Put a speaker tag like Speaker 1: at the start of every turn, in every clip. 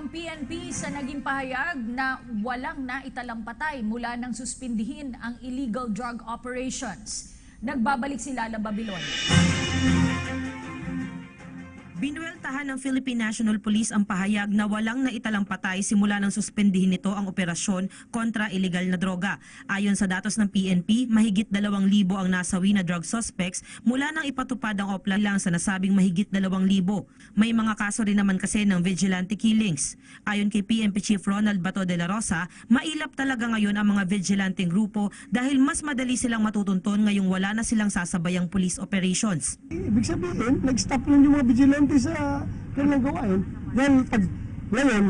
Speaker 1: ang PNP sa naging pahayag na walang naitalang mula nang suspindihin ang illegal drug operations. Nagbabalik si Lala Babilon.
Speaker 2: Binueltahan ng Philippine National Police ang pahayag na walang naitalang patay simula nang suspendihin nito ang operasyon kontra ilegal na droga. Ayon sa datos ng PNP, mahigit 2,000 ang nasawi na drug suspects mula nang ipatupad ang opla lang sa nasabing mahigit 2,000. May mga kaso rin naman kasi ng vigilante killings. Ayon kay PNP Chief Ronald Bato de la Rosa, mailap talaga ngayon ang mga vigilanteng grupo dahil mas madali silang matutunton ngayong wala na silang sasabayang police operations.
Speaker 3: Ibig sabihin, nag-stop lang yung mga vigilante sa kanilang gawain. Dahil pag ngayon,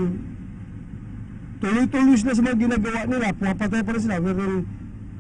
Speaker 3: tuloy-tuloy sila sa mga ginagawa nila, pumapatay pa rin sila. Pero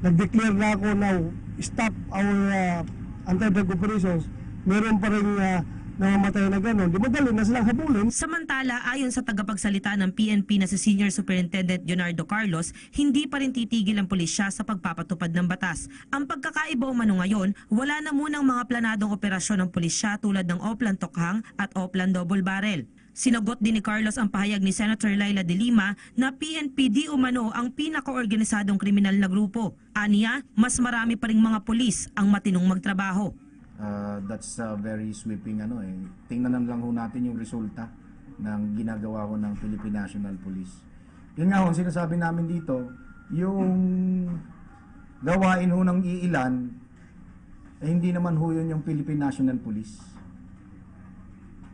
Speaker 3: nag-declare na ako now, stop our uh, anti-drug operations. Meron pa rin uh, namamatay na gano'n. Di madali na silang habulin.
Speaker 2: Samantala, ayon sa tagapagsalita ng PNP na si Senior Superintendent Leonardo Carlos, hindi pa rin titigil ang pulisya sa pagpapatupad ng batas. Ang pagkakaiba umano ngayon, wala na munang mga planadong operasyon ng pulisya tulad ng Oplan Tokhang at Oplan Double Barrel. Sinagot din ni Carlos ang pahayag ni Senator Laila de Lima na PNP di umano ang pinakaorganisadong kriminal na grupo. Aniya, mas marami pa ring mga pulis ang matinong magtrabaho.
Speaker 4: Uh, that's uh, very sweeping ano eh. Tingnan na lang ho natin yung resulta ng ginagawa ho ng Philippine National Police. Yun nga ho, sinasabi namin dito, yung gawain ho ng iilan, eh, hindi naman ho yun yung Philippine National Police.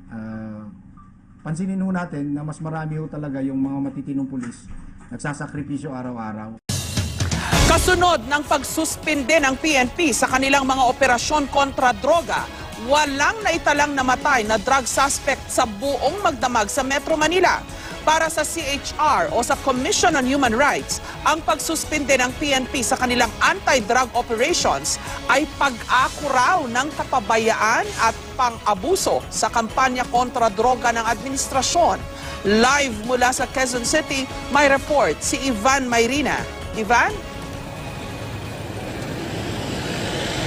Speaker 4: Uh, pansinin ho natin na mas marami ho talaga yung mga matitinong pulis nagsasakripisyo araw-araw.
Speaker 5: Kasunod ng pagsuspinde ng PNP sa kanilang mga operasyon kontra droga, walang naitalang namatay na drug suspect sa buong magdamag sa Metro Manila. Para sa CHR o sa Commission on Human Rights, ang pagsuspinde ng PNP sa kanilang anti-drug operations ay pag-ako raw ng kapabayaan at pang-abuso sa kampanya kontra droga ng administrasyon. Live mula sa Quezon City, may report si Ivan Mayrina. Ivan?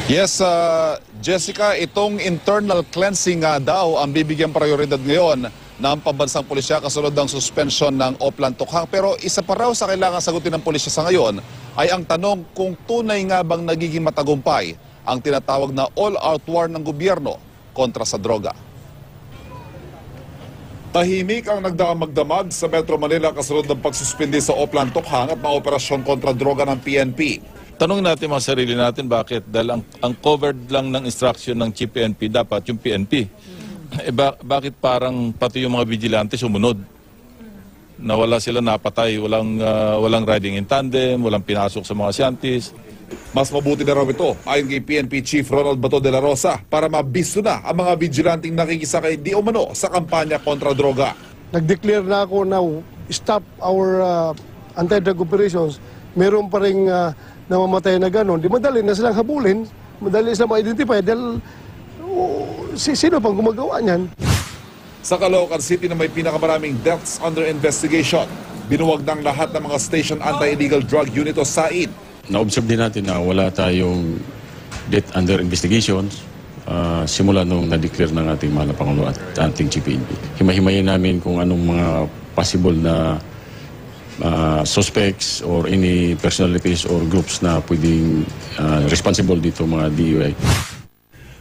Speaker 6: Yes, uh, Jessica, itong internal cleansing nga daw ang bibigyan prioridad ngayon ng pambansang pulisya kasunod ng suspension ng Oplan Tukhang. Pero isa pa raw sa kailangan sagutin ng pulisya sa ngayon ay ang tanong kung tunay nga bang nagiging matagumpay ang tinatawag na all-out war ng gobyerno kontra sa droga. Tahimik ang nagdaang magdamag sa Metro Manila kasunod ng pagsuspindi sa Oplan Tukhang at mga operasyon kontra droga ng PNP.
Speaker 7: Tanungin natin mga sarili natin bakit dahil ang, ang covered lang ng instruction ng Chief PNP dapat yung PNP. Eh, ba- bakit parang pati yung mga vigilante sumunod? Na wala sila napatay, walang, ah, walang riding in tandem, walang pinasok sa mga scientists.
Speaker 6: Mas mabuti na raw ito ayon kay PNP Chief Ronald Bato de la Rosa para mabisto na ang mga vigilanting nakikisakay di umano sa kampanya kontra droga.
Speaker 3: Nag-declare na ako now, stop our uh, anti-drug operations. Meron pa rin uh, namamatay na gano'n. Di madali na silang habulin. Madali silang ma-identify dahil oh, si, sino pang gumagawa niyan?
Speaker 6: Sa Caloocan City na may pinakamaraming deaths under investigation, binuwag ng lahat ng mga station anti-illegal drug unit o SAID.
Speaker 8: Na-observe din natin na wala tayong death under investigations ah, simula nung na-declare ng ating mahal na Pangulo at ating GPNP. Himahimayin namin kung anong mga possible na ah, suspects or any personalities or groups na pwedeng ah, responsible dito mga DUI.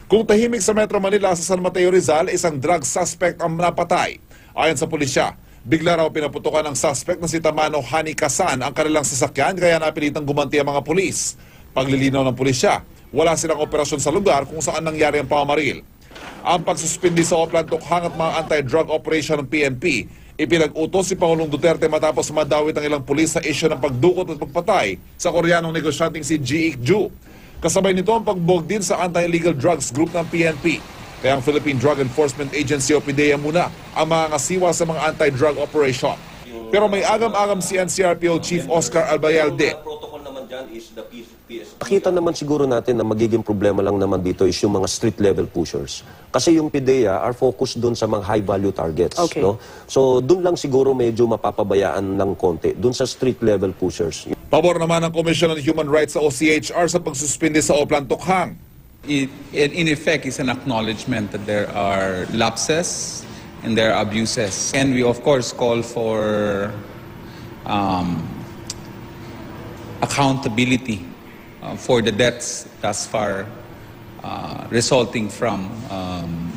Speaker 6: Kung tahimik sa Metro Manila sa San Mateo Rizal, isang drug suspect ang napatay. Ayon sa pulisya, bigla raw pinaputukan ng suspect na si Tamano Hani Kasan ang kanilang sasakyan kaya napilitang gumanti ang mga pulis. Paglilinaw ng pulisya, wala silang operasyon sa lugar kung saan nangyari ang pamamaril. Ang pagsuspindi sa Oplan Tukhang at mga anti-drug operation ng PNP, ipinag-utos si Pangulong Duterte matapos madawit ang ilang pulis sa isyo ng pagdukot at pagpatay sa koreanong negosyanteng si Ji Ik-ju. Kasabay nito ang pagbog din sa anti-illegal drugs group ng PNP. Kaya ang Philippine Drug Enforcement Agency o PDEA muna ang mga ngasiwa sa mga anti-drug operation. Pero may agam-agam si NCRPO Chief Oscar Albayalde
Speaker 9: dyan is the PS.
Speaker 10: Nakita naman siguro natin na magiging problema lang naman dito is yung mga street level pushers. Kasi yung PIDEA are focused doon sa mga high value targets.
Speaker 5: Okay.
Speaker 10: No? So doon lang siguro medyo mapapabayaan ng konti, doon sa street level pushers.
Speaker 6: Pabor naman ng Commission on Human Rights sa OCHR sa pagsuspindi sa Oplan Tukhang.
Speaker 11: it, it in effect is an acknowledgement that there are lapses and their abuses. And we of course call for um, accountability uh, for the deaths thus far uh, resulting from um,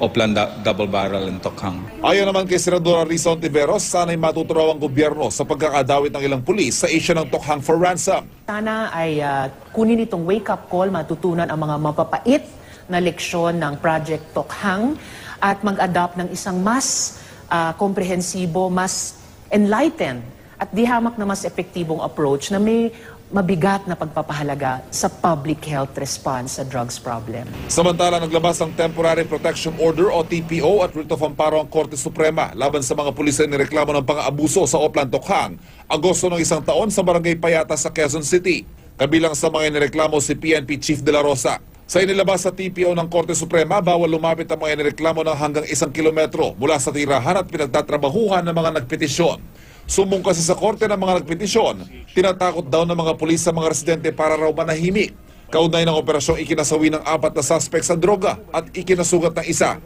Speaker 11: Oplan Double Barrel and Tokhang.
Speaker 6: Ayon naman kay Senadora Risa Ontiveros, sana'y matuturaw ang gobyerno sa pagkakadawit ng ilang pulis sa isyu ng Tokhang for ransom.
Speaker 12: Sana ay ah, kunin itong wake-up call, matutunan ang mga mapapait na leksyon ng Project Tokhang at mag-adopt ng isang mas ah, komprehensibo, mas enlightened at di hamak na mas epektibong approach na may mabigat na pagpapahalaga sa public health response sa drugs problem.
Speaker 6: Samantala, naglabas ng Temporary Protection Order o TPO at writ of amparo ang Korte Suprema laban sa mga pulis na nireklamo ng pang-abuso sa Oplan Tokhang, Agosto ng isang taon sa Barangay Payata sa Quezon City. Kabilang sa mga nireklamo si PNP Chief De La Rosa. Sa inilabas sa TPO ng Korte Suprema, bawal lumapit ang mga nireklamo ng hanggang isang kilometro mula sa tirahan at pinagtatrabahuhan ng mga nagpetisyon. Sumbong kasi sa korte ng mga nagpetisyon, tinatakot daw ng mga pulis sa mga residente para raw manahimik. Kaugnay ng operasyong ikinasawi ng apat na suspect sa droga at ikinasugat ng isa.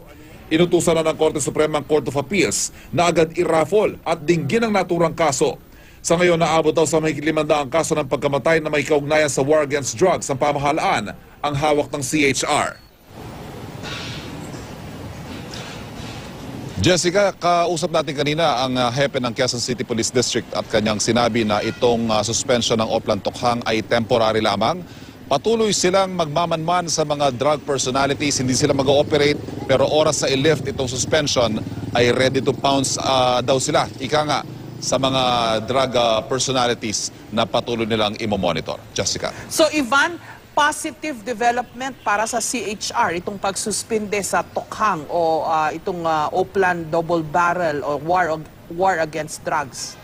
Speaker 6: Inutusan na ng Korte Suprema ang Court of Appeals na agad iraffle at dinggin ang naturang kaso. Sa ngayon, naabot daw sa mahigit limandang kaso ng pagkamatay na may kaugnayan sa war against drugs ang pamahalaan ang hawak ng CHR. Jessica, kausap natin kanina ang uh, hepe ng Quezon City Police District at kanyang sinabi na itong uh, suspension ng Oplan Tokhang ay temporary lamang. Patuloy silang magmamanman sa mga drug personalities, hindi sila mag-ooperate pero oras sa i-lift itong suspension ay ready to pounce uh, daw sila. Ika nga sa mga drug uh, personalities na patuloy nilang imomonitor. Jessica.
Speaker 5: So Ivan, positive development para sa CHR itong pagsuspinde sa Tokhang o ah, itong ah, Oplan Double Barrel o War War Against Drugs.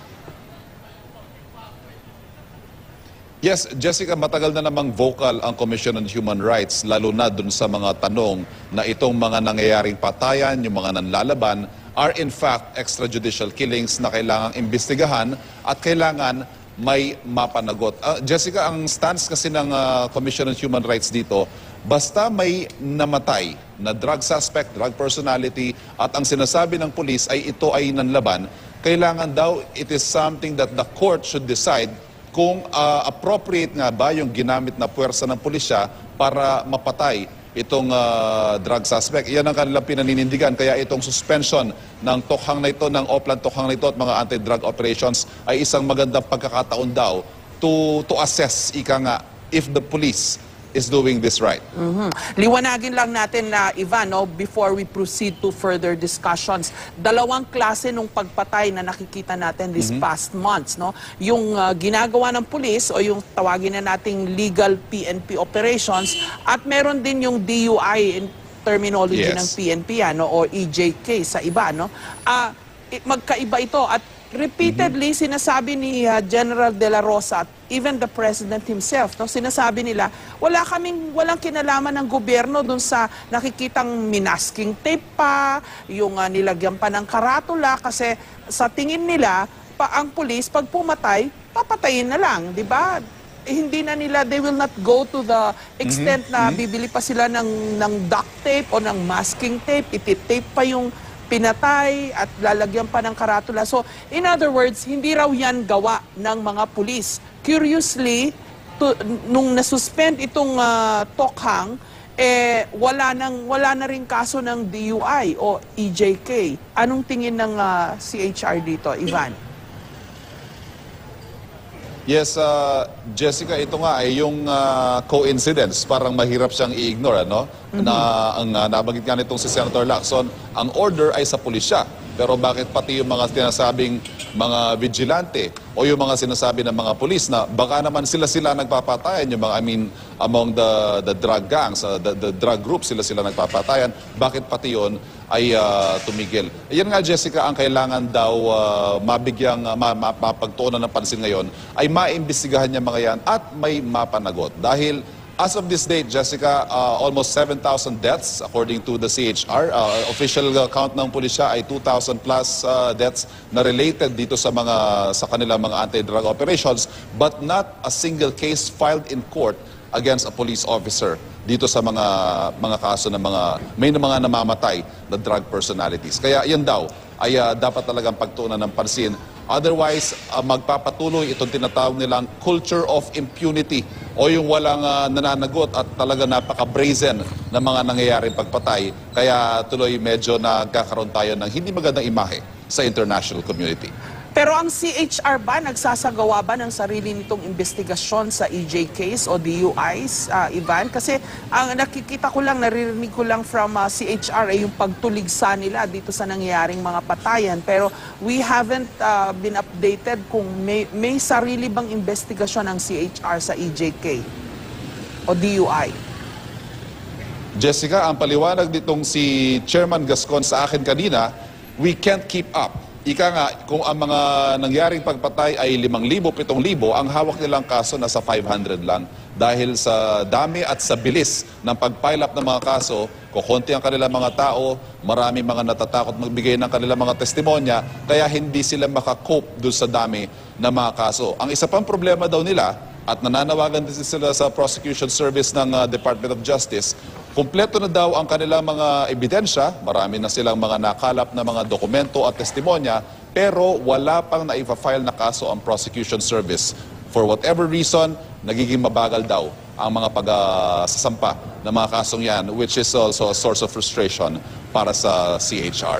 Speaker 6: Yes, Jessica, matagal na namang vocal ang Commission on Human Rights, lalo na dun sa mga tanong na itong mga nangyayaring patayan, yung mga nanlalaban, are in fact extrajudicial killings na kailangang imbestigahan at kailangan may mapanagot. Ah, Jessica, ang stance kasi ng ah, Commission on Human Rights dito, basta may namatay na drug suspect, drug personality, at ang sinasabi ng pulis ay ito ay nanlaban, kailangan daw it is something that the court should decide kung ah, appropriate nga ba yung ginamit na puwersa ng pulisya para mapatay itong ah, drug suspect. Iyan ang kanilang pinaninindigan. Kaya itong suspension ng tokhang na ito, ng Oplan tokhang na ito at mga anti-drug operations ay isang magandang pagkakataon daw to, to assess, ika nga, if the police is doing this right.
Speaker 5: Mhm. Liwanagin lang natin na Ivan, no, before we proceed to further discussions, dalawang klase nung pagpatay na nakikita natin these past months, no? Yung uh, ginagawa ng pulis o yung tawagin na nating legal PNP operations at meron din yung DUI in terminology
Speaker 6: Yes.
Speaker 5: ng PNP ano o EJK sa iba, no? Ah, i- magkaiba ito. At repeatedly sinasabi ni uh, General De La Rosa at even the president himself no? Sinasabi nila wala kaming walang kinalaman ng gobyerno dun sa nakikitang minasking tape pa yung uh, nilagyan pa ng karatula kasi sa tingin nila pa ang pulis pag pumatay papatayin na lang di ba? Eh, hindi na nila they will not go to the extent na bibili pa sila ng ng duct tape o ng masking tape ititape pa yung pinatay at lalagyan pa ng karatula. So, in other words, hindi raw yan gawa ng mga pulis. Curiously, to, nung nasuspend itong ah, Tokhang, eh, wala, nang, wala na rin kaso ng DUI o EJK. Anong tingin ng ah, CHR dito, Ivan?
Speaker 6: Yes, uh, Jessica, ito nga ay yung uh, coincidence. Parang mahirap siyang i-ignore, ano? Na ang uh, nabanggit nga nitong si Senator Lacson, ang order ay sa pulisya. Pero bakit pati yung mga sinasabing mga vigilante o yung mga sinasabi ng mga pulis na baka naman sila-sila nagpapatayan, yung mga, I mean, among the, the drug gangs, uh, the, the drug groups, sila-sila nagpapatayan, bakit pati yon ay uh, tumigil. Yan nga, Jessica, ang kailangan daw uh, mabigyang, uh, ma, ma, mapagtuunan ng pansin ngayon ay maimbestigahan niya mga yan at may mapanagot. Dahil As of this date, Jessica, uh, almost 7,000 deaths according to the CHR. Uh, official uh, count ng pulisya ay 2,000 plus uh, deaths na related dito sa mga sa kanilang mga anti-drug operations but not a single case filed in court against a police officer dito sa mga mga kaso ng mga may mga namamatay na drug personalities. Kaya yan daw ay ah, dapat talagang pagtuunan ng pansin. Otherwise, ah, magpapatuloy itong tinatawag nilang culture of impunity o yung walang ah, nananagot at talaga napaka-brazen na mga nangyayaring pagpatay. Kaya tuloy medyo nagkakaroon tayo ng hindi magandang imahe sa international community.
Speaker 5: Pero ang CHR ba, nagsasagawa ba ng sarili nitong investigasyon sa EJ case o DUIs, ah, Ivan? Kasi ang nakikita ko lang, naririnig ko lang from ah, CHR ay yung pagtuligsa nila dito sa nangyayaring mga patayan. Pero we haven't ah, been updated kung may, may sarili bang investigasyon ang CHR sa EJK o DUI.
Speaker 6: Jessica, ang paliwanag nitong si Chairman Gascon sa akin kanina, we can't keep up. Ika nga, kung ang mga nangyaring pagpatay ay 5,000, 7,000, ang hawak nilang kaso nasa 500 lang. Dahil sa dami at sa bilis ng pag-pile up ng mga kaso, kukunti ang kanilang mga tao, marami mga natatakot magbigay ng kanilang mga testimonya, kaya hindi sila makakope doon sa dami ng mga kaso. Ang isa pang problema daw nila, at nananawagan din sila sa prosecution service ng uh, Department of Justice, kumpleto na daw ang kanilang mga ebidensya, marami na silang mga nakalap na mga dokumento at testimonya, pero wala pang naifa-file na kaso ang prosecution service. For whatever reason, nagiging mabagal daw ang mga pag-sasampa ng mga kasong yan, which is also a source of frustration para sa CHR.